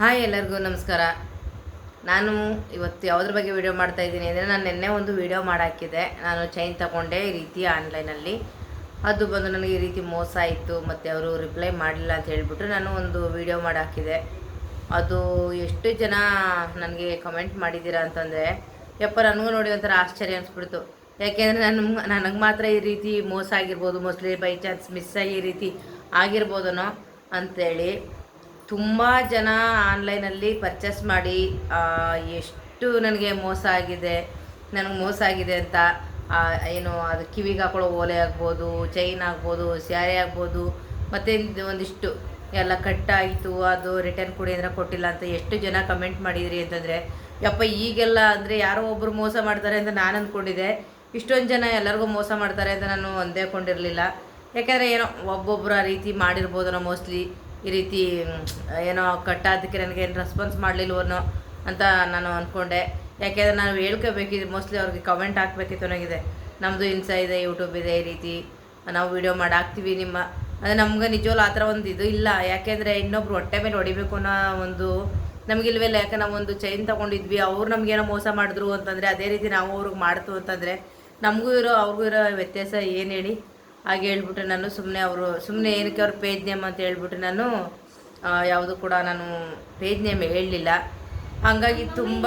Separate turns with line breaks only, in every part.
Hi ಎಲ್ಲರಿಗೂ ನಮಸ್ಕಾರ. ನಾನು ಇವತ್ತು ಯಾವುದ್ರ ಬಗ್ಗೆ ವಿಡಿಯೋ ಮಾಡ್ತಾ ಇದ್ದೀನಿ ಅಂದರೆ ನಾನು ನಿನ್ನೆ ಒಂದು ವಿಡಿಯೋ ಮಾಡಾಕಿದೆ ನಾನು ಚೈನ್ ತಗೊಂಡೆ ಈ ರೀತಿ ಆನ್ಲೈನಲ್ಲಿ ಅದು ಬಂದು ನನಗೆ ಈ ರೀತಿ ಮೋಸ ಆಯಿತು, ಮತ್ತು ಅವರು ರಿಪ್ಲೈ ಮಾಡಲಿಲ್ಲ ಅಂತ ಹೇಳಿಬಿಟ್ಟು ನಾನು ಒಂದು ವಿಡಿಯೋ ಮಾಡಾಕಿದೆ ಅದು ಎಷ್ಟು ಜನ ನನಗೆ ಕಮೆಂಟ್ ಮಾಡಿದ್ದೀರಾ ಅಂತಂದರೆ, ಯಪ್ಪ ನನಗೂ ನೋಡಿ ಒಂಥರ ಆಶ್ಚರ್ಯ ಅನಿಸ್ಬಿಡ್ತು. ಯಾಕೆಂದರೆ ನನ್ನ ನನಗೆ ಮಾತ್ರ ಈ ರೀತಿ ಮೋಸ ಆಗಿರ್ಬೋದು ಮೋಸ್ಟ್ಲಿ ಬೈ ಚಾನ್ಸ್ ಮಿಸ್ ಆಗಿ ಈ ರೀತಿ ಆಗಿರ್ಬೋದನೋ ಅಂತೇಳಿ. ತುಂಬ ಜನ ಆನ್ಲೈನಲ್ಲಿ ಪರ್ಚೇಸ್ ಮಾಡಿ ಎಷ್ಟು ನನಗೆ ಮೋಸ ಆಗಿದೆ, ನನಗೆ ಮೋಸ ಆಗಿದೆ ಅಂತ ಏನು ಅದು ಕಿವಿಗೆ ಹಾಕೊಳ್ಳೋ ಓಲೆ ಆಗ್ಬೋದು ಚೈನ್ ಆಗ್ಬೋದು ಸ್ಯಾರಿ ಆಗ್ಬೋದು, ಮತ್ತು ಒಂದಿಷ್ಟು ಎಲ್ಲ ಕಟ್ಟಾಯಿತು, ಅದು ರಿಟರ್ನ್ ಕೊಡಿ ಅಂದರೆ ಕೊಟ್ಟಿಲ್ಲ ಅಂತ ಎಷ್ಟು ಜನ ಕಮೆಂಟ್ ಮಾಡಿದ್ರಿ ಅಂತಂದರೆ, ಯಪ್ಪ ಈಗೆಲ್ಲ ಅಂದರೆ ಯಾರೋ ಒಬ್ಬರು ಮೋಸ ಮಾಡ್ತಾರೆ ಅಂತ ನಾನು ಅಂದ್ಕೊಂಡಿದ್ದೆ. ಇಷ್ಟೊಂದು ಜನ ಎಲ್ಲರಿಗೂ ಮೋಸ ಮಾಡ್ತಾರೆ ಅಂತ ನಾನು ಅಂದೇಕೊಂಡಿರಲಿಲ್ಲ ಯಾಕೆಂದರೆ ಏನೋ ಒಬ್ಬೊಬ್ಬರು ಆ ರೀತಿ ನಾವು ಮೋಸ್ಟ್ಲಿ ಈ ರೀತಿ ಏನೋ ಕಟ್ಟಾದಕ್ಕೆ ನನಗೇನು ರೆಸ್ಪಾನ್ಸ್ ಮಾಡಲಿಲ್ವನೋ ಅಂತ ನಾನು ಅಂದ್ಕೊಂಡೆ ಯಾಕೆಂದರೆ ನಾನು ಹೇಳ್ಕೋಬೇಕಿದ್ದು ಮೋಸ್ಟ್ಲಿ ಅವ್ರಿಗೆ ಕಮೆಂಟ್ ಹಾಕ್ಬೇಕಿತ್ತು ನನಗಿದೆ. ನಮ್ಮದು ಇನ್ಸ ಇದೆ ಯೂಟ್ಯೂಬ್ ಇದೆ ಈ ರೀತಿ. ನಾವು ವಿಡಿಯೋ ಮಾಡಿ ಹಾಕ್ತೀವಿ ನಿಮ್ಮ. ಅಂದರೆ ನಮ್ಗೆ ನಿಜವಲ್ಲ ಆ ಥರ ಒಂದು ಇದು ಇಲ್ಲ. ಯಾಕೆಂದರೆ ಇನ್ನೊಬ್ರು ಹೊಟ್ಟೆ ಮೇಲೆ ಹೊಡಿಬೇಕು ಅನ್ನೋ ಒಂದು ನಮಗಿಲ್ವಲ್ಲ ಯಾಕೆ ನಾವು ಒಂದು ಚೈನ್ ತೊಗೊಂಡಿದ್ವಿ. ಅವ್ರು ನಮಗೇನೋ ಮೋಸ ಮಾಡಿದ್ರು ಅಂತಂದರೆ, ಅದೇ ರೀತಿ ನಾವು ಅವ್ರಿಗೆ ಮಾಡ್ತು ಅಂತಂದರೆ, ನಮಗೂ ಇರೋ, ಅವ್ರಿಗೂ ಇರೋ ವ್ಯತ್ಯಾಸ ಏನು ಹೇಳಿ? ಹಾಗೆ ಹೇಳ್ಬಿಟ್ಟು ನಾನು ಸುಮ್ಮನೆ ಅವರು ಸುಮ್ಮನೆ ಏನಕ್ಕೆ ಅವ್ರ ಪೇಜ್ ನೇಮ್ ಅಂತ ಹೇಳ್ಬಿಟ್ಟು ನಾನು ಯಾವುದು ಕೂಡ ನಾನು ಪೇಜ್ ನೇಮ್ ಹೇಳಲಿಲ್ಲ. ಹಾಗಾಗಿ ತುಂಬ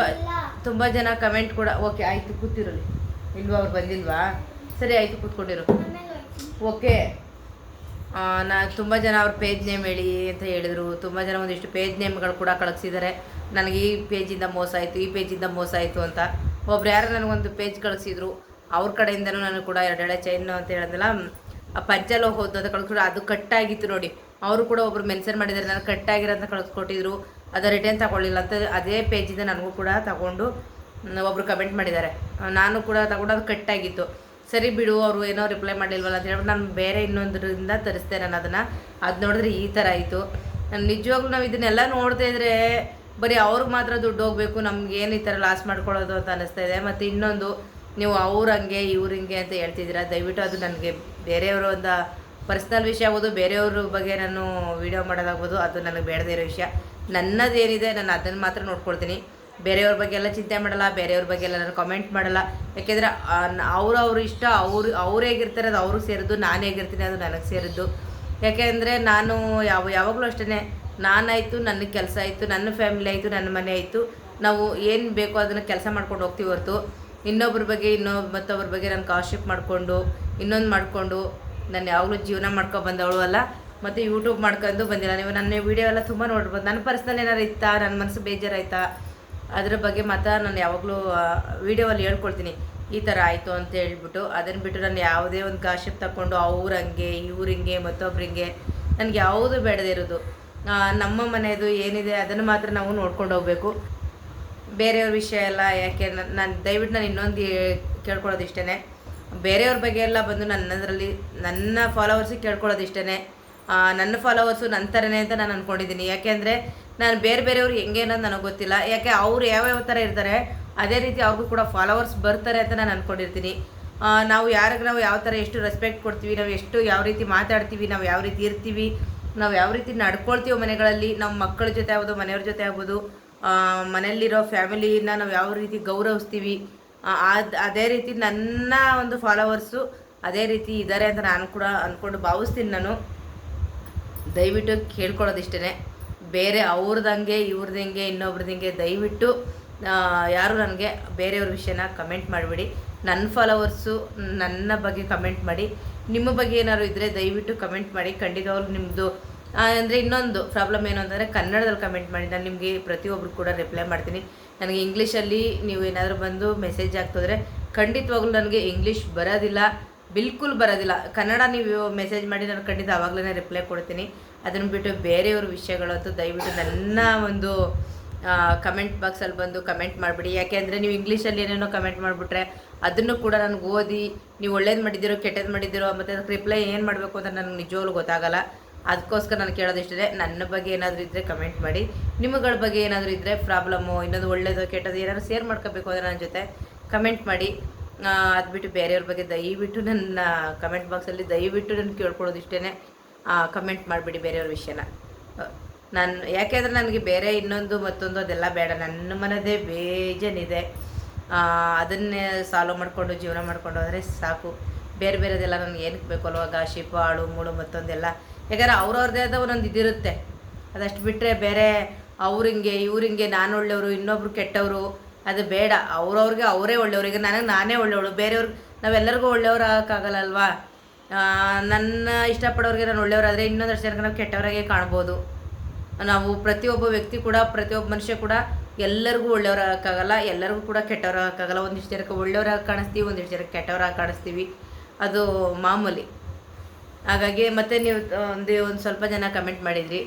ತುಂಬ ಜನ ಕಮೆಂಟ್ ಕೂಡ, ಓಕೆ, ಆಯಿತು, ಕೂತಿರಲಿ. ಇಲ್ವಾ, ಅವ್ರು ಬಂದಿಲ್ವಾ? ಸರಿ, ಆಯಿತು, ಕೂತ್ಕೊಂಡಿರು. ಓಕೆ. ನಾ, ತುಂಬ ಜನ ಅವ್ರ ಪೇಜ್ ನೇಮ್ ಹೇಳಿ ಅಂತ ಹೇಳಿದರು. ತುಂಬ ಜನ ಒಂದಿಷ್ಟು ಪೇಜ್ ನೇಮ್ಗಳು ಕೂಡ ಕಳಿಸಿದ್ದಾರೆ ನನಗೆ ಈ ಪೇಜಿಂದ ಮೋಸ ಆಯಿತು, ಈ ಪೇಜಿಂದ ಮೋಸ ಆಯಿತು ಅಂತ. ಒಬ್ರು ಯಾರು ನನಗೊಂದು ಪೇಜ್ ಕಳಿಸಿದ್ರು, ಅವ್ರ ಕಡೆಯಿಂದನೂ ನಾನು ಕೂಡ ಎರಡೆಳೆ ಚೈನ್ ಅಂತ ಹೇಳಿದ್ನಲ್ಲ ಪಂಚಲು ಹೋದ್ದು ಅಂತ ಕಳ್ಸ್ಕೊಟ್ಟು ಅದು ಕಟ್ಟಾಗಿತ್ತು ನೋಡಿ. ಅವರು ಕೂಡ ಒಬ್ರು ಮೆನ್ಷನ್ ಮಾಡಿದ್ದಾರೆ. ನಾನು ಅಂತ ಕಳ್ಸ್ಕೊಟ್ಟಿದ್ರು ಅದು ರಿಟರ್ನ್ ತಗೊಳ್ಳಿಲ್ಲ ಅಂತ ಅದೇ ಪೇಜಿಂದ ನನಗೂ ಕೂಡ ತಗೊಂಡು ಒಬ್ರು ಕಮೆಂಟ್ ಮಾಡಿದ್ದಾರೆ. ನಾನು ಕೂಡ ತಗೊಂಡು ಅದು ಕಟ್ಟಾಗಿತ್ತು. ಸರಿ ಬಿಡು, ಅವರು ಏನೋ ರಿಪ್ಲೈ ಮಾಡಿಲ್ವಲ್ಲ ಅಂತ ಹೇಳ್ಬಿಟ್ಟು ನಾನು ಬೇರೆ ಇನ್ನೊಂದರಿಂದ ತರಿಸ್ದೆ ನಾನು ಅದನ್ನು. ಅದು ನೋಡಿದ್ರೆ ಈ ಥರ ಆಯಿತು. ನಾನು ನಿಜವಾಗ್ಲೂ ನಾವು ಇದನ್ನೆಲ್ಲ ನೋಡ್ತಾ ಇದ್ರೆ ಬರೀ ಅವ್ರಿಗೆ ಮಾತ್ರ ದುಡ್ಡು ಹೋಗಬೇಕು. ನಮ್ಗೆ ಏನು ಈ ಥರ ಲಾಸ್ ಮಾಡ್ಕೊಳ್ಳೋದು ಅಂತ ಅನ್ನಿಸ್ತಾ ಇದೆ. ಮತ್ತು ಇನ್ನೊಂದು ನೀವು ಅವ್ರು ಹಂಗೆ, ಇವ್ರು ಹಿಂಗೆ ಅಂತ ಹೇಳ್ತಿದ್ದೀರಾ? ದಯವಿಟ್ಟು ಅದು ನನಗೆ ಬೇರೆಯವರು ಒಂದು ಪರ್ಸ್ನಲ್ ವಿಷಯ ಆಗ್ಬೋದು, ಬೇರೆಯವ್ರ ಬಗ್ಗೆ ನಾನು ವಿಡಿಯೋ ಮಾಡೋದಾಗ್ಬೋದು, ಅದು ನನಗೆ ಬೇಡದೇ ಇರೋ ವಿಷಯ. ನನ್ನದೇನಿದೆ, ನಾನು ಅದನ್ನು ಮಾತ್ರ ನೋಡ್ಕೊಳ್ತೀನಿ. ಬೇರೆಯವ್ರ ಬಗ್ಗೆ ಎಲ್ಲ ಚಿಂತೆ ಮಾಡಲ್ಲ, ಬೇರೆಯವ್ರ ಬಗ್ಗೆ ಎಲ್ಲ ನಾನು ಕಮೆಂಟ್ ಮಾಡಲ್ಲ. ಯಾಕೆಂದರೆ ಅವ್ರು ಅವ್ರ ಇಷ್ಟ, ಅವರು, ಅವ್ರು ಹೇಗಿರ್ತಾರೆ ಅದು ಅವ್ರಿಗೆ ಸೇರಿದ್ದು, ನಾನು ಹೇಗಿರ್ತೀನಿ ಅದು ನನಗೆ ಸೇರಿದ್ದು. ಯಾಕೆಂದರೆ, ನಾನು ಯಾವ, ಯಾವಾಗಲೂ ಅಷ್ಟೇ ನಾನಾಯಿತು ನನ್ನ ಕೆಲಸ ಆಯಿತು, ನನ್ನ ಫ್ಯಾಮಿಲಿ ಆಯಿತು, ನನ್ನ ಮನೆ ಆಯಿತು. ನಾವು ಏನು ಬೇಕೋ ಅದನ್ನು ಕೆಲಸ ಮಾಡ್ಕೊಂಡು ಹೋಗ್ತೀವಿ ಹೊರತು. ಇನ್ನೊಬ್ರ ಬಗ್ಗೆ ಇನ್ನೊಬ್ಬ ಮತ್ತೊಬ್ಬರ ಬಗ್ಗೆ ನಾನು ಕಾಶಿಪ್ ಮಾಡಿಕೊಂಡು, ಇನ್ನೊಂದು ಮಾಡಿಕೊಂಡು, ನಾನು ಯಾವಾಗಲೂ ಜೀವನ ಮಾಡ್ಕೊ ಬಂದವಳು ಅಲ್ಲ, ಮತ್ತು ಯೂಟ್ಯೂಬ್ ಮಾಡ್ಕೊಂಡು ಬಂದಿಲ್ಲ. ನೀವು ನನ್ನ ವಿಡಿಯೋ ಎಲ್ಲ ತುಂಬ ನೋಡ್ಬೋದು. ನನ್ನ ಪರ್ಸ್ನಲ್ ಏನಾರು ಇತ್ತಾ? ನನ್ನ ಮನಸ್ಸು ಬೇಜಾರಾಯ್ತಾ? ಅದ್ರ ಬಗ್ಗೆ ಮಾತ್ರ ನಾನು ಯಾವಾಗಲೂ ವೀಡಿಯೋವಲ್ಲಿ ಹೇಳ್ಕೊಳ್ತೀನಿ. ಈ ಥರ ಆಯಿತು ಅಂತ ಹೇಳ್ಬಿಟ್ಟು ಅದನ್ನು ಬಿಟ್ಟು ನಾನು ಯಾವುದೇ ಒಂದು ಕಾಶಿಪ್ ತಗೊಂಡು ಅವ್ರ ಹಂಗೆ ಇವ್ರಿಂಗೆ ಮತ್ತೊಬ್ರಿಂಗೆ ನನಗೆ ಯಾವುದು ಬೇಡದೇ ಇರೋದು. ನಮ್ಮ ಮನೆಯದು ಏನಿದೆ ಅದನ್ನು ಮಾತ್ರ ನಾವು ನೋಡ್ಕೊಂಡು ಹೋಗಬೇಕು. ಬೇರೆಯವ್ರ ವಿಷಯ ಎಲ್ಲ, ಯಾಕೆ ನಾನು ದಯವಿಟ್ಟು ನಾನು ಇನ್ನೊಂದು ಕೇಳ್ಕೊಳ್ಳೋದು ಇಷ್ಟೇ ಬೇರೆಯವ್ರ ಬಗ್ಗೆ ಎಲ್ಲ ಬಂದು ನನ್ನದರಲ್ಲಿ, ನನ್ನ ಫಾಲೋವರ್ಸಿಗೆ ಕೇಳ್ಕೊಳ್ಳೋದು ಇಷ್ಟೇ ನನ್ನ ಫಾಲೋವರ್ಸು ನನ್ನ ಥರನೇ ಅಂತ ನಾನು ಅಂದ್ಕೊಂಡಿದ್ದೀನಿ ಯಾಕೆಂದರೆ ನಾನು ಬೇರೆ ಬೇರೆಯವ್ರು ಹೆಂಗೆ ಅನ್ನೋದು ನನಗೆ ಗೊತ್ತಿಲ್ಲ. ಯಾಕೆ ಅವ್ರು ಯಾವ್ಯಾವ ಥರ ಇರ್ತಾರೆ, ಅದೇ ರೀತಿ ಅವ್ರಿಗೂ ಕೂಡ ಫಾಲೋವರ್ಸ್ ಬರ್ತಾರೆ ಅಂತ ನಾನು ಅಂದ್ಕೊಂಡಿರ್ತೀನಿ ನಾವು ಯಾರಿಗೆ ನಾವು ಯಾವ ಥರ ಎಷ್ಟು ರೆಸ್ಪೆಕ್ಟ್ ಕೊಡ್ತೀವಿ, ನಾವು ಎಷ್ಟು ಯಾವ ರೀತಿ ಮಾತಾಡ್ತೀವಿ, ನಾವು ಯಾವ ರೀತಿ ಇರ್ತೀವಿ, ನಾವು ಯಾವ ರೀತಿ ನಡ್ಕೊಳ್ತೀವೋ ಮನೆಗಳಲ್ಲಿ ನಮ್ಮ ಮಕ್ಕಳ ಜೊತೆ ಆಗ್ಬೋದು, ಮನೆಯವ್ರ ಜೊತೆ ಆಗ್ಬೋದು ಮನೆಯಲ್ಲಿರೋ ಫ್ಯಾಮಿಲಿನ ನಾವು ಯಾವ ರೀತಿ ಗೌರವಿಸ್ತೀವಿ ಅದ್ ಅದೇ ರೀತಿ ನನ್ನ ಒಂದು ಫಾಲೋವರ್ಸು ಅದೇ ರೀತಿ ಇದ್ದಾರೆ ಅಂತ ನಾನು ಕೂಡ ಅಂದ್ಕೊಂಡು ಭಾವಿಸ್ತೀನಿ ನಾನು. ದಯವಿಟ್ಟು ಕೇಳ್ಕೊಳ್ಳೋದಿಷ್ಟೇ ಬೇರೆ ಅವ್ರದಂಗೆ ಇವ್ರದಂಗೆ ಇನ್ನೊಬ್ರದಂಗೆ ದಯವಿಟ್ಟು ಯಾರು ನನಗೆ ಬೇರೆಯವ್ರ ವಿಷಯನ ಕಮೆಂಟ್ ಮಾಡಿಬಿಡಿ. ನನ್ನ ಫಾಲೋವರ್ಸು ನನ್ನ ಬಗ್ಗೆ ಕಮೆಂಟ್ ಮಾಡಿ. ನಿಮ್ಮ ಬಗ್ಗೆ ಏನಾದ್ರು ಇದ್ದರೆ ದಯವಿಟ್ಟು ಕಮೆಂಟ್ ಮಾಡಿ. ಖಂಡಿತವಾಗ್ಲೂ ನಿಮ್ಮದು ಅಂದರೆ ಇನ್ನೊಂದು ಪ್ರಾಬ್ಲಮ್ ಏನು ಅಂತಂದರೆ ಕನ್ನಡದಲ್ಲಿ ಕಮೆಂಟ್ ಮಾಡಿ ನಾನು ನಿಮಗೆ ಪ್ರತಿಯೊಬ್ಬರು ಕೂಡ ರಿಪ್ಲೈ ಮಾಡ್ತೀನಿ. ನನಗೆ ಇಂಗ್ಲೀಷಲ್ಲಿ ನೀವು ಏನಾದರೂ ಬಂದು ಮೆಸೇಜ್ ಆಗ್ತದ್ರೆ ಖಂಡಿತವಾಗ್ಲೂ ನನಗೆ ಇಂಗ್ಲೀಷ್ ಬರೋದಿಲ್ಲ, ಬಿಲ್ಕುಲ್ ಬರೋದಿಲ್ಲ. ಕನ್ನಡ ನೀವು ಮೆಸೇಜ್ ಮಾಡಿ ನಾನು ಖಂಡಿತ ಆವಾಗಲೇ ರಿಪ್ಲೈ ಕೊಡ್ತೀನಿ. ಅದನ್ನು ಬಿಟ್ಟು ಬೇರೆಯವ್ರ ವಿಷಯಗಳಂತೂ ದಯವಿಟ್ಟು ನನ್ನ ಒಂದು ಕಮೆಂಟ್ ಬಾಕ್ಸಲ್ಲಿ ಬಂದು ಕಮೆಂಟ್ ಮಾಡಿಬಿಡಿ. ಯಾಕೆಂದರೆ ನೀವು ಇಂಗ್ಲೀಷಲ್ಲಿ ಏನೇನೋ ಕಮೆಂಟ್ ಮಾಡಿಬಿಟ್ರೆ ಅದನ್ನು ಕೂಡ ನನಗೆ ಓದಿ, ನೀವು ಒಳ್ಳೇದು ಮಾಡಿದ್ದೀರೋ ಕೆಟ್ಟದ್ದು ಮಾಡಿದ್ದೀರೋ ಮತ್ತು ಅದಕ್ಕೆ ರಿಪ್ಲೈ ಏನು ಮಾಡಬೇಕು ಅಂತ ನನಗೆ ನಿಜವಾಗ್ಲೂ ಗೊತ್ತಾಗಲ್ಲ. ಅದಕ್ಕೋಸ್ಕರ ನಾನು ಕೇಳೋದಿಷ್ಟೇ ನನ್ನ ಬಗ್ಗೆ ಏನಾದರೂ ಇದ್ದರೆ ಕಮೆಂಟ್ ಮಾಡಿ. ನಿಮ್ಮಗಳ ಬಗ್ಗೆ ಏನಾದರೂ ಇದ್ದರೆ ಪ್ರಾಬ್ಲಮ್ಮು ಇನ್ನೊಂದು ಒಳ್ಳೇದು ಕೆಟ್ಟದ್ದು ಏನಾದರೂ ಶೇರ್ ಮಾಡ್ಕೋಬೇಕು ಅಂದರೆ ನನ್ನ ಜೊತೆ ಕಮೆಂಟ್ ಮಾಡಿ. ಅದು ಬಿಟ್ಟು ಬೇರೆಯವ್ರ ಬಗ್ಗೆ ದಯವಿಟ್ಟು ನನ್ನ ಕಮೆಂಟ್ ಬಾಕ್ಸಲ್ಲಿ ದಯವಿಟ್ಟು ನಾನು ಕೇಳ್ಕೊಳ್ಳೋದು ಇಷ್ಟೇ ಕಮೆಂಟ್ ಮಾಡಿಬಿಡಿ ಬೇರೆಯವ್ರ ವಿಷಯನ. ನಾನು ಯಾಕೆಂದರೆ ನನಗೆ ಬೇರೆ ಇನ್ನೊಂದು ಮತ್ತೊಂದು ಅದೆಲ್ಲ ಬೇಡ. ನನ್ನ ಮನದೇ ಬೇಜಾನಿದೆ. ಅದನ್ನೇ ಸಾಲ್ವ್ ಮಾಡಿಕೊಂಡು, ಜೀವನ ಮಾಡ್ಕೊಂಡು ಹೋದರೆ ಸಾಕು. ಬೇರೆ ಬೇರೆದೆಲ್ಲ ನನಗೆ ಏನಕ್ಕೆ ಬೇಕು ಶಿಪ ಆಳು, ಮೂಳು ಮತ್ತೊಂದೆಲ್ಲ. ಯಾಕಂದ್ರೆ ಅವ್ರವ್ರದ್ದೇ ಆದ ಒಂದೊಂದು ಇದಿರುತ್ತೆ. ಅದಷ್ಟು ಬಿಟ್ಟರೆ ಬೇರೆ ಅವ್ರಿಂಗೆ ಇವ್ರಿಂಗೆ ನಾನು ಒಳ್ಳೆಯವರು, ಇನ್ನೊಬ್ರು ಕೆಟ್ಟವರು, ಅದು ಬೇಡ. ಅವ್ರವ್ರಿಗೆ ಅವರೇ ಒಳ್ಳೆಯವರು. ಈಗ ನನಗೆ ನಾನೇ ಒಳ್ಳೆಯವಳು. ಬೇರೆಯವ್ರಿಗೆ ನಾವೆಲ್ಲರಿಗೂ ಒಳ್ಳೆಯವ್ರು ಆಗೋಕ್ಕಾಗಲ್ಲಲ್ವಾ ನನ್ನ ಇಷ್ಟಪಡೋರಿಗೆ ನಾನು ಒಳ್ಳೆಯವರಾದರೆ ಇನ್ನೊಂದಷ್ಟು ಜನಕ್ಕೆ ನಾವು ಕೆಟ್ಟವರಾಗೆ ಕಾಣ್ಬೋದು. ನಾವು ಪ್ರತಿಯೊಬ್ಬ ವ್ಯಕ್ತಿ ಕೂಡ, ಪ್ರತಿಯೊಬ್ಬ ಮನುಷ್ಯ ಕೂಡ ಎಲ್ಲರಿಗೂ ಒಳ್ಳೆಯವರಾಗಕ್ಕಾಗಲ್ಲ ಎಲ್ಲರಿಗೂ ಕೂಡ ಕೆಟ್ಟವರಾಗಕ್ಕಾಗಲ್ಲ ಒಂದಿಷ್ಟು ಜನಕ್ಕೆ ಒಳ್ಳೆಯವರಾಗಿ ಕಾಣಿಸ್ತೀವಿ, ಒಂದಿಷ್ಟು ಜನಕ್ಕೆ ಕೆಟ್ಟವರಾಗಿ ಕಾಣಿಸ್ತೀವಿ. ಅದು ಮಾಮೂಲಿ. ಹಾಗಾಗಿ ಮತ್ತೆ ನೀವು ಒಂದು ಒಂದು ಸ್ವಲ್ಪ ಜನ ಕಮೆಂಟ್ ಮಾಡಿದ್ರಿ.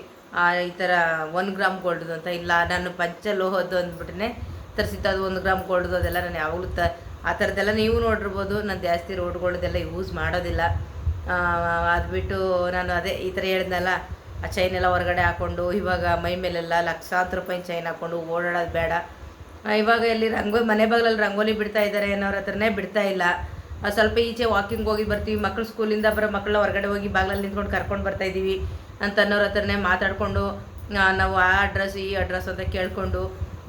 ಈ ಥರ ಒನ್ ಗ್ರಾಮ್ ಗೋಲ್ಡ್ದು ಅಂತ. ಇಲ್ಲ, ನಾನು ಪಂಚ ಲೋಹದ್ದು ಅಂದ್ಬಿಟ್ಟೆ ತರಿಸಿದ್ದು. ಅದು ಒಂದು ಗ್ರಾಮ್ ಗೋಲ್ಡ್ದು ಅದೆಲ್ಲ ನಾನು ಯಾವಾಗಲೂ ತ, ಆ ಥರದ್ದೆಲ್ಲ ನೀವು ನೋಡಿರ್ಬೋದು. ನಾನು ಜಾಸ್ತಿ ರೋಡ್ ಗೋಲ್ಡ್ದೆಲ್ಲ ಯೂಸ್ ಮಾಡೋದಿಲ್ಲ. ಅದು ಬಿಟ್ಟು ನಾನು ಅದೇ ಈ ಥರ ಹೇಳಿದ್ನಲ್ಲ, ಆ ಚೈನ್ ಎಲ್ಲ ಹೊರಗಡೆ ಹಾಕ್ಕೊಂಡು ಇವಾಗ ಮೈ ಮೇಲೆಲ್ಲ ಲಕ್ಷಾಂತರ ರೂಪಾಯಿ ಚೈನ್ ಹಾಕ್ಕೊಂಡು ಓಡಾಡೋದು ಬೇಡ. ಇವಾಗ ಎಲ್ಲಿ ರಂಗೋಲಿ ಮನೆ ಬಾಗಿಲಲ್ಲಿ ರಂಗೋಲಿ ಬಿಡ್ತಾ ಇದ್ದಾರೆ ಅನ್ನೋರ ಹತ್ರನೇ ಬಿಡ್ತಾ ಇಲ್ಲ. ಸ್ವಲ್ಪ ಈಚೆ ವಾಕಿಂಗ್ ಹೋಗಿ ಬರ್ತೀವಿ. ಮಕ್ಕಳು ಸ್ಕೂಲಿಂದ ಬರೋ ಮಕ್ಕಳ ಹೊರಗಡೆ ಹೋಗಿ ಬಾಗಿಲಲ್ಲಿ ನಿಂತ್ಕೊಂಡು ಕರ್ಕೊಂಡು ಬರ್ತಾ ಇದ್ದೀವಿ ಅಂತ ಅನ್ನೋರ ಹತ್ರನೇ ಮಾತಾಡಿಕೊಂಡು ನಾವು ಆ ಅಡ್ರೆಸ್ ಈ ಅಡ್ರೆಸ್ ಅಂತ ಕೇಳಿಕೊಂಡು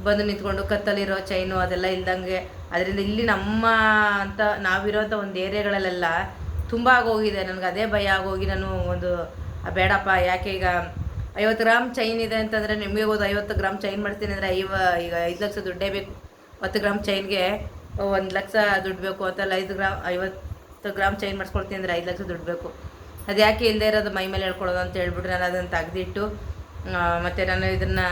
ಬಂದು ನಿಂತ್ಕೊಂಡು ಕತ್ತಲಿರೋ ಚೈನು ಅದೆಲ್ಲ ಇಲ್ದಂಗೆ. ಅದರಿಂದ ಇಲ್ಲಿ ನಮ್ಮ ಅಂತ ನಾವಿರೋಂಥ ಒಂದು ಏರಿಯಾಗಳಲ್ಲೆಲ್ಲ ತುಂಬ ಆಗೋಗಿದೆ. ನನಗೆ ಅದೇ ಭಯ ಆಗೋಗಿ ನಾನು ಒಂದು ಬೇಡಪ್ಪ, ಯಾಕೆ ಈಗ ಐವತ್ತು ಗ್ರಾಮ್ ಚೈನ್ ಇದೆ ಅಂತಂದರೆ ನಿಮಗೆ ಹೋದ ಐವತ್ತು ಗ್ರಾಮ್ ಚೈನ್ ಮಾಡ್ತೀನಿ ಅಂದರೆ ಐವ, ಈಗ ಐದು ಲಕ್ಷ ದುಡ್ಡೇ ಬೇಕು. ಹತ್ತು ಗ್ರಾಮ್ ಚೈನ್ಗೆ ಒಂದು ಲಕ್ಷ ದುಡ್ಡು ಬೇಕು ಅಂತ ಐದು ಗ್ರಾಮ್, ಐವತ್ತು ಗ್ರಾಮ್ ಚೈನ್ ಮಾಡಿಸ್ಕೊಳ್ತೀನಿ ಅಂದರೆ ಐದು ಲಕ್ಷ ದುಡ್ಡು ಬೇಕು. ಅದು ಯಾಕೆ ಇಲ್ಲದೆ ಇರೋದು ಮೈ ಮೇಲೆ ಹೇಳ್ಕೊಳ್ಳೋದು ಅಂತ ಹೇಳ್ಬಿಟ್ಟು ನಾನು ಅದನ್ನು ತೆಗೆದಿಟ್ಟು ಮತ್ತು ನಾನು ಇದನ್ನು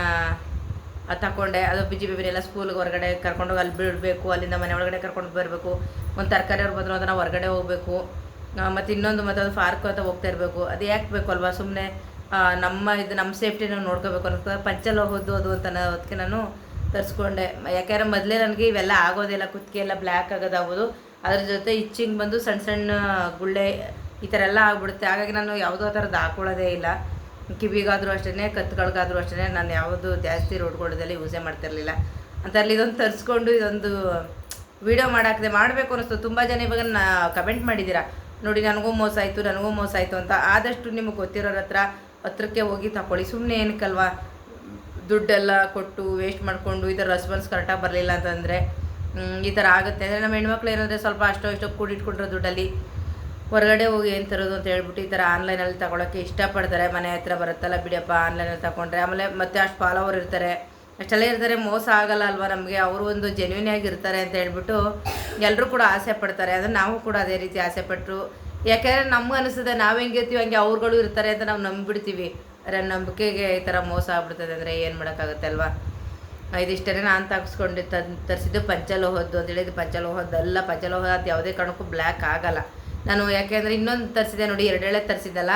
ತಗೊಂಡೆ ಅದು ಬಿಜಿ ಬೇಬಿನೆಲ್ಲ ಸ್ಕೂಲ್ಗೆ ಹೊರಗಡೆ ಕರ್ಕೊಂಡೋಗಿ ಅಲ್ಲಿ ಬಿಡಬೇಕು, ಅಲ್ಲಿಂದ ಮನೆ ಒಳಗಡೆ ಕರ್ಕೊಂಡು ಬರಬೇಕು. ಒಂದು ತರಕಾರಿ ಅವ್ರು ಬಂದರು ಅದನ್ನು ಹೊರಗಡೆ ಹೋಗಬೇಕು. ಮತ್ತು ಇನ್ನೊಂದು ಮತ್ತು ಅದು ಪಾರ್ಕ್ ಅಂತ ಹೋಗ್ತಾ ಇರಬೇಕು. ಅದು ಯಾಕೆ ಬೇಕು ಅಲ್ವಾ? ಸುಮ್ಮನೆ ನಮ್ಮ ಇದು, ನಮ್ಮ ಸೇಫ್ಟಿನ ನೋಡ್ಕೋಬೇಕು ನೋಡ್ಕೋಬೇಕು ಪಂಚಲ್ಲಿ ಹೋಗೋದು ಅದು ಅಂತ ಅದಕ್ಕೆ ನಾನು ತರಿಸ್ಕೊಂಡೆ. ಯಾಕೆಂದ್ರೆ ಮೊದಲೇ ನನಗೆ ಇವೆಲ್ಲ ಆಗೋದಿಲ್ಲ, ಕುತ್ತಿಗೆ ಎಲ್ಲ ಬ್ಲ್ಯಾಕ್ ಆಗೋದಾಗೋದು ಅದ್ರ ಜೊತೆ ಇಚ್ಚಿಂಗ್ ಬಂದು ಸಣ್ಣ ಸಣ್ಣ ಗುಳ್ಳೆ ಈ ಥರ ಎಲ್ಲ ಆಗ್ಬಿಡುತ್ತೆ. ಹಾಗಾಗಿ ನಾನು ಯಾವುದೋ ಥರದ್ದು ಹಾಕೊಳ್ಳೋದೇ ಇಲ್ಲ. ಕಿವಿಗಾದರೂ ಅಷ್ಟೇ ಕತ್ತುಗಳಿಗಾದರೂ ಅಷ್ಟೇ ನಾನು ಯಾವುದು ಜಾಸ್ತಿ ರೋಡ್ಗಳದಲ್ಲಿ ಯೂಸೇ ಮಾಡ್ತಿರಲಿಲ್ಲ. ಅಂತ ಅಲ್ಲಿ ಇದೊಂದು ತರಿಸ್ಕೊಂಡು ಇದೊಂದು ವಿಡಿಯೋ ಮಾಡಾಕಿದೆ, ಮಾಡಬೇಕು ಅನ್ನಿಸ್ತು ತುಂಬ ಜನ ಇವಾಗ ನಾ ಕಮೆಂಟ್ ಮಾಡಿದ್ದೀರಾ? ನೋಡಿ, ನನಗೂ ಮೋಸ ಆಯಿತು, ನನಗೂ ಮೋಸ ಆಯಿತು ಅಂತ. ಆದಷ್ಟು ನಿಮಗೆ ಗೊತ್ತಿರೋರ ಹತ್ರ, ಹತ್ರಕ್ಕೆ ಹೋಗಿ ತಗೊಳ್ಳಿ ಸುಮ್ಮನೆ ಏನಕ್ಕಲ್ವಾ? ದುಡ್ಡೆಲ್ಲ ಕೊಟ್ಟು ವೇಸ್ಟ್ ಮಾಡಿಕೊಂಡು ಈ ಥರ ರೆಸ್ಪಾನ್ಸ್ ಕರೆಕ್ಟಾಗಿ ಬರಲಿಲ್ಲ ಅಂತಂದರೆ ಈ ಥರ ಆಗುತ್ತೆ. ಅಂದರೆ ನಮ್ಮ ಹೆಣ್ಮಕ್ಳು ಏನಂದರೆ ಸ್ವಲ್ಪ ಅಷ್ಟೋ ಇಷ್ಟೋ ಕೂಡಿಟ್ಕೊಂಡ್ರೆ ದುಡ್ಡಲ್ಲಿ ಹೊರಗಡೆ ಹೋಗಿ ಏನು ತರೋದು ಅಂತ ಹೇಳ್ಬಿಟ್ಟು ಈ ಥರ ಆನ್ಲೈನಲ್ಲಿ ತಗೊಳಕ್ಕೆ ಇಷ್ಟಪಡ್ತಾರೆ. ಮನೆ ಹತ್ರ ಬರುತ್ತಲ್ಲ ಬಿಡಿಯಪ್ಪ ಆನ್ಲೈನಲ್ಲಿ ತಗೊಂಡ್ರೆ. ಆಮೇಲೆ ಮತ್ತೆ ಅಷ್ಟು ಫಾಲೋವರ್ ಇರ್ತಾರೆ. ಅಷ್ಟೆಲ್ಲ ಇರ್ತಾರೆ, ಮೋಸ ಆಗಲ್ಲ ಅಲ್ವಾ ನಮಗೆ? ಅವರು ಒಂದು ಜೆನ್ಯೂನ್ ಆಗಿರ್ತಾರೆ ಅಂತ ಹೇಳ್ಬಿಟ್ಟು ಎಲ್ಲರೂ ಕೂಡ ಆಸೆ ಪಡ್ತಾರೆ. ಅದನ್ನು ನಾವು ಕೂಡ ಅದೇ ರೀತಿ ಆಸೆ ಪಟ್ಟರು ಯಾಕೆಂದರೆ ನಮ್ಗೆ ಅನಿಸ್ತದೆ ನಾವು ಹೆಂಗಿರ್ತೀವಿ ಹಂಗೆ ಅವ್ರುಗಳು ಇರ್ತಾರೆ ಅಂತ ನಾವು ನಂಬಿಬಿಡ್ತೀವಿ. ಅರೆ ನಂಬಿಕೆಗೆ ಈ ಥರ ಮೋಸ ಆಗ್ಬಿಡ್ತದೆ ಅಂದರೆ ಏನು ಮಾಡೋಕ್ಕಾಗುತ್ತೆ ಅಲ್ವಾ? ಇದಿಷ್ಟೇ ನಾನು ತೆಗೆಸ್ಕೊಂಡು ತಂದು ತರಿಸಿದ್ದು ಪಂಚಲೋಹದ್ದು ಅಂತ ಹೇಳಿದ್ದು ಪಂಚಲೋಹದ್ದಲ್ಲ, ಪಂಚಲೋಹ ಅದು ಯಾವುದೇ ಕಾರಣಕ್ಕೂ ಬ್ಲ್ಯಾಕ್ ಆಗಲ್ಲ. ನಾನು ಯಾಕೆಂದರೆ ಇನ್ನೊಂದು ತರಿಸಿದೆ ನೋಡಿ, ಎರಡೆಳೆ ತರಿಸಿದ್ದಲ್ಲ?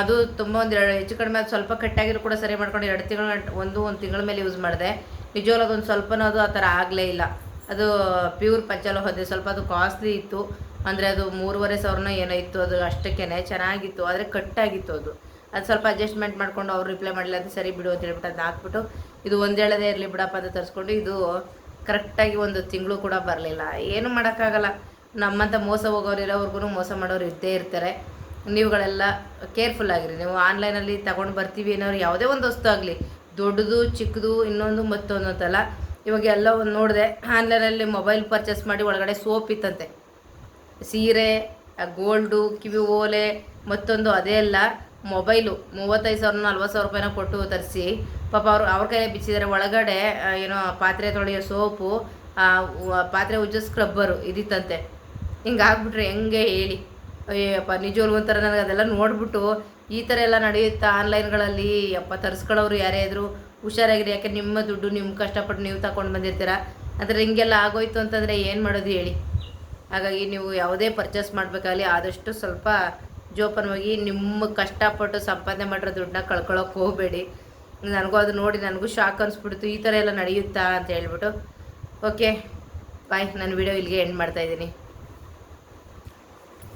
ಅದು ತುಂಬ ಒಂದು ಎರಡು, ಹೆಚ್ಚು ಕಡಿಮೆ ಅದು ಸ್ವಲ್ಪ ಕಟ್ಟಾಗಿರೋ ಕೂಡ ಸರಿ ಮಾಡ್ಕೊಂಡು ಎರಡು ತಿಂಗಳು ಒಂದು ಒಂದು ತಿಂಗಳ ಮೇಲೆ ಯೂಸ್ ಮಾಡಿದೆ. ನಿಜವಾಗ್ಲೂ ಅದೊಂದು ಸ್ವಲ್ಪನೂ ಅದು ಆ ಥರ ಆಗಲೇ ಇಲ್ಲ. ಅದು ಪ್ಯೂರ್ ಪಂಚಲೋಹದ್ದು, ಸ್ವಲ್ಪ ಅದು ಕಾಸ್ಟ್ಲಿ ಇತ್ತು. ಅಂದರೆ ಅದು ಮೂರುವರೆ ಸಾವಿರನೋ ಏನೋ ಇತ್ತು, ಅದು ಅಷ್ಟಕ್ಕೇ ಚೆನ್ನಾಗಿತ್ತು, ಆದರೆ ಕಟ್ಟಾಗಿತ್ತು ಅದು. ಅದು ಸ್ವಲ್ಪ ಅಡ್ಜಸ್ಟ್ಮೆಂಟ್ ಮಾಡ್ಕೊಂಡು ಅವ್ರು ರಿಪ್ಲೈ ಮಾಡಿಲ್ಲ ಅಂತ ಸರಿ ಬಿಡು ಅಂತ ಹೇಳ್ಬಿಟ್ಟು ಅದನ್ನ ಹಾಕ್ಬಿಟ್ಟು, ಇದು ಒಂದೇಳದೇ ಇರಲಿ ಬಿಡಪ್ಪ ಅಂತ ತರಿಸ್ಕೊಂಡು, ಇದು ಕರೆಕ್ಟಾಗಿ ಒಂದು ತಿಂಗಳು ಕೂಡ ಬರಲಿಲ್ಲ. ಏನು ಮಾಡೋಕ್ಕಾಗಲ್ಲ. ನಮ್ಮಂಥ ಮೋಸ ಹೋಗೋರು ಇರೋವ್ರಿಗೂ ಮೋಸ ಮಾಡೋರು ಇದ್ದೇ ಇರ್ತಾರೆ. ನೀವುಗಳೆಲ್ಲ ಕೇರ್ಫುಲ್ ಆಗಿರಿ. ನೀವು ಆನ್ಲೈನಲ್ಲಿ ತಗೊಂಡು ಬರ್ತೀವಿ ಅನ್ನೋರು ಯಾವುದೇ ಒಂದು ವಸ್ತು ಆಗಲಿ, ದೊಡ್ಡದು, ಚಿಕ್ಕದು, ಇನ್ನೊಂದು ಮತ್ತೊಂದು ಅಂತಲ್ಲ ಇವಾಗ ಎಲ್ಲ ಒಂದು ನೋಡಿದೆ ಆನ್ಲೈನಲ್ಲಿ ಮೊಬೈಲ್ ಪರ್ಚೇಸ್ ಮಾಡಿ ಒಳಗಡೆ ಸೋಪ್ ಇತ್ತಂತೆ. ಸೀರೆ ಗೋಲ್ಡು ಕಿವಿ ಓಲೆ, ಮತ್ತೊಂದು ಅದೇ ಅಲ್ಲ ಮೊಬೈಲು ಮೂವತ್ತೈದು ಸಾವಿರ ನಲ್ವತ್ತು ಸಾವಿರ ರೂಪಾಯಿನ ಕೊಟ್ಟು ತರಿಸಿ. ಪಾಪ ಅವರು ಅವ್ರ ಕೈಯಲ್ಲಿ ಬಿಚ್ಚಿದ್ದಾರೆ. ಒಳಗಡೆ ಏನೋ ಪಾತ್ರೆ ತೊಳೆಯೋ ಸೋಪು ಪಾತ್ರೆ ಉಜ್ಜೋ ಸ್ಕ್ರಬ್ಬರು ಇದಿತ್ತಂತೆ. ಹಿಂಗೆ ಆಗ್ಬಿಟ್ರೆ ಹೆಂಗೆ ಹೇಳಿ. ಅಯ್ಯಪ್ಪ ನಿಜವಾಗ್ಲೂ ಒಂಥರ ನನಗೆ ಅದೆಲ್ಲ ನೋಡ್ಬಿಟ್ಟು ಈ ಥರ ಎಲ್ಲ ನಡೆಯುತ್ತಾ ಆನ್ಲೈನ್ಗಳಲ್ಲಿ? ಅಪ್ಪ ತರಿಸ್ಕೊಳ್ಳೋರು ಯಾರೇ ಇದ್ರು ಹುಷಾರಾಗಿರಿ. ಯಾಕೆ ನಿಮ್ಮ ದುಡ್ಡು ನಿಮ್ಮ ಕಷ್ಟಪಟ್ಟು ನೀವು ತಗೊಂಡು ಬಂದಿರ್ತೀರ? ಆದರೆ ಹಿಂಗೆಲ್ಲ ಆಗೋಯ್ತು ಅಂತಂದರೆ ಏನು ಮಾಡೋದು ಹೇಳಿ. ಹಾಗಾಗಿ ನೀವು ಯಾವುದೇ ಪರ್ಚೇಸ್ ಮಾಡಬೇಕಾಗಲಿ ಆದಷ್ಟು ಸ್ವಲ್ಪ ಜೋಪಾನವಾಗಿ ನಿಮ್ಮ ಕಷ್ಟಪಟ್ಟು ಸಂಪಾದನೆ ಮಾಡಿರೋ ದುಡ್ಡನ್ನ ಕಳ್ಕೊಳ್ಳೋಕೆ ಹೋಗಬೇಡಿ. ನನಗೂ ಅದು ನೋಡಿ ನನಗೂ ಶಾಕ್ ಅನಿಸ್ಬಿಡ್ತು. ಈ ಥರ ಎಲ್ಲ ನಡೆಯುತ್ತಾ ಅಂತ ಹೇಳ್ಬಿಟ್ಟು. ಓಕೆ ಬಾಯ್ ನಾನು ವಿಡಿಯೋ ಇಲ್ಲಿಗೆ ಎಂಡ್ ಮಾಡ್ತಾಯಿದ್ದೀನಿ